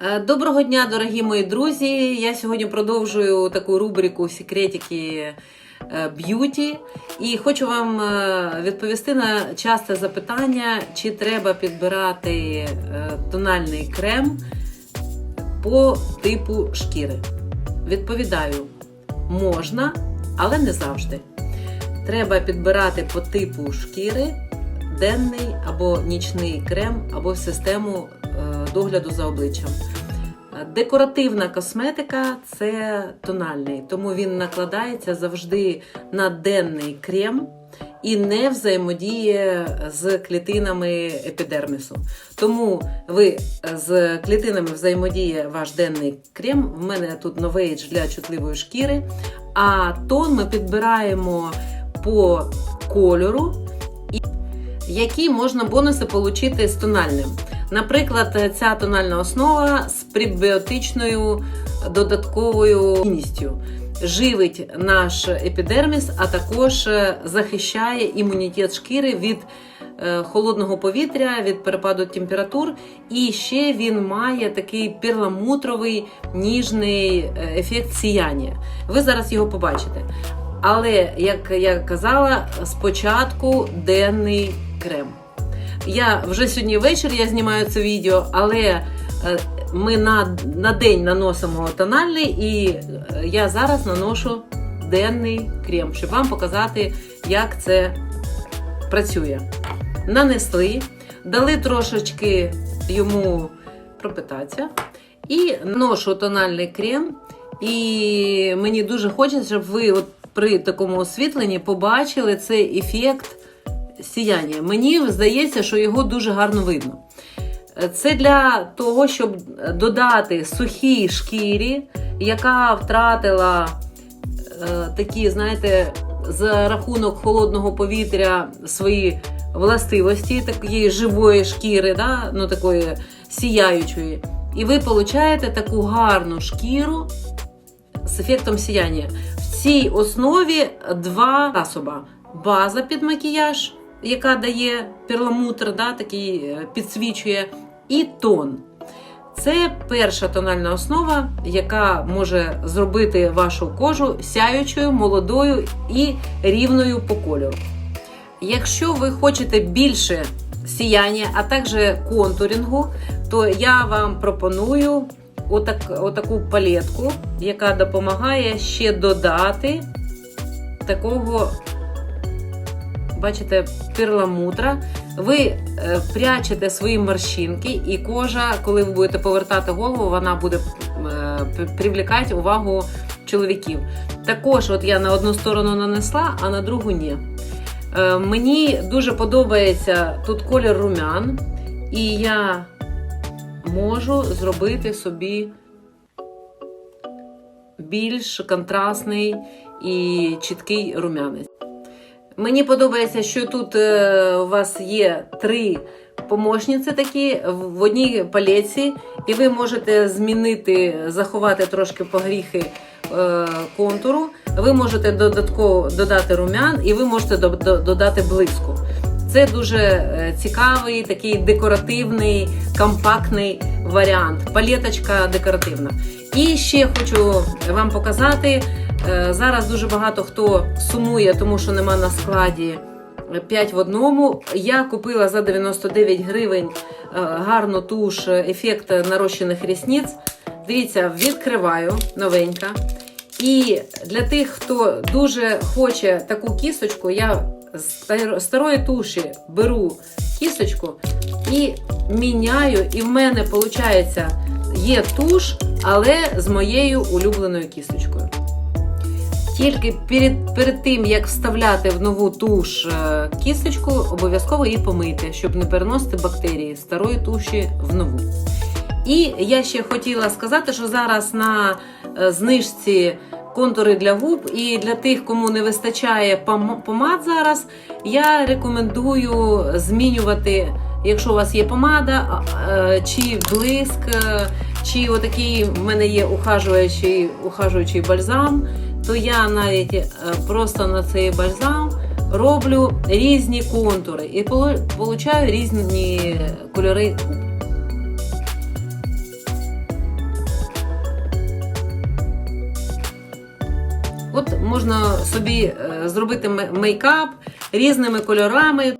Е, Доброго дня, дорогі мої друзі! Я сьогодні продовжую таку рубрику секретики е, б'юті і хочу вам е, відповісти на часте запитання, чи треба підбирати тональний крем по типу шкіри. Відповідаю, можна, але не завжди. Треба підбирати по типу шкіри денний або нічний крем, або систему догляду за обличчям. Е, Декоративна косметика це тональний, тому він накладається завжди на денний крем і не взаємодіє з клітинами епідермісу. Тому ви з клітинами взаємодіє ваш денний крем. В мене тут новейдж для чутливої шкіри. А тон ми підбираємо по кольору які можна бонуси отримати з тональним. Наприклад, ця тональна основа з пребіотичною додатковою цінністю живить наш епідерміс, а також захищає імунітет шкіри від е, холодного повітря, від перепаду температур. І ще він має такий перламутровий ніжний е, ефект сіяння. Ви зараз його побачите. Але, як я казала, спочатку денний крем. Я вже сьогодні ввечері я знімаю це відео, але е, ми на, на день наносимо тональний, і е, я зараз наношу денний крем, щоб вам показати, як це працює. Нанесли, дали трошечки йому пропитатися, і наношу тональний крем. І мені дуже хочеться, щоб ви от при такому освітленні побачили цей ефект сіяння. Мені здається, що його дуже гарно видно. Це для того, щоб додати сухій шкірі, яка втратила е, такі, знаєте, за рахунок холодного повітря свої властивості, такої живої шкіри, да? ну такої сіяючої. І ви получаєте таку гарну шкіру з ефектом сіяння. В цій основі два засоби: база під макіяж, яка дає перламутр, да, такий е, підсвічує, і тон. Це перша тональна основа, яка може зробити вашу кожу сяючою, молодою і рівною по кольору. Якщо ви хочете більше сіяння, а також контурінгу, то я вам пропоную отак, отаку палетку, яка допомагає ще додати такого, бачите, перламутра. Ви е, прячете свої морщинки, і кожа, коли ви будете повертати голову, вона буде е, привлікати увагу чоловіків. Також, от я на одну сторону нанесла, а на другу ні. Е, мені дуже подобається тут колір румян, і я можу зробити собі більш контрастний і чіткий румянець. Мені подобається, що тут е, у вас є три помощниці такі в одній палеці, і ви можете змінити, заховати трошки погріхи е, контуру. Ви можете додатково додати румян, і ви можете до- до- додати блиску. Це дуже е, цікавий, такий декоративний, компактний варіант. Палеточка декоративна. І ще хочу вам показати. Е, Зараз дуже багато хто сумує, тому що нема на складі 5 в одному. Я купила за 99 гривень е, гарну туш, е, ефект нарощених рісниць. Дивіться, відкриваю новенька. І для тих, хто дуже хоче таку кісточку, я з старої туші беру кісточку і міняю. І в мене виходить є туш, але з моєю улюбленою кісточкою. Тільки перед, перед тим, як вставляти в нову туш е, кісточку, обов'язково її помити, щоб не переносити бактерії старої туші в нову. І я ще хотіла сказати, що зараз на е, знижці контури для губ, і для тих, кому не вистачає помад зараз, я рекомендую змінювати, якщо у вас є помада, е, чи блиск, чи отакий в мене є ухажуючий, ухажуючий бальзам, то я навіть е, просто на цей бальзам роблю різні контури і получаю різні кольори. От можна собі е, зробити мейкап різними кольорами,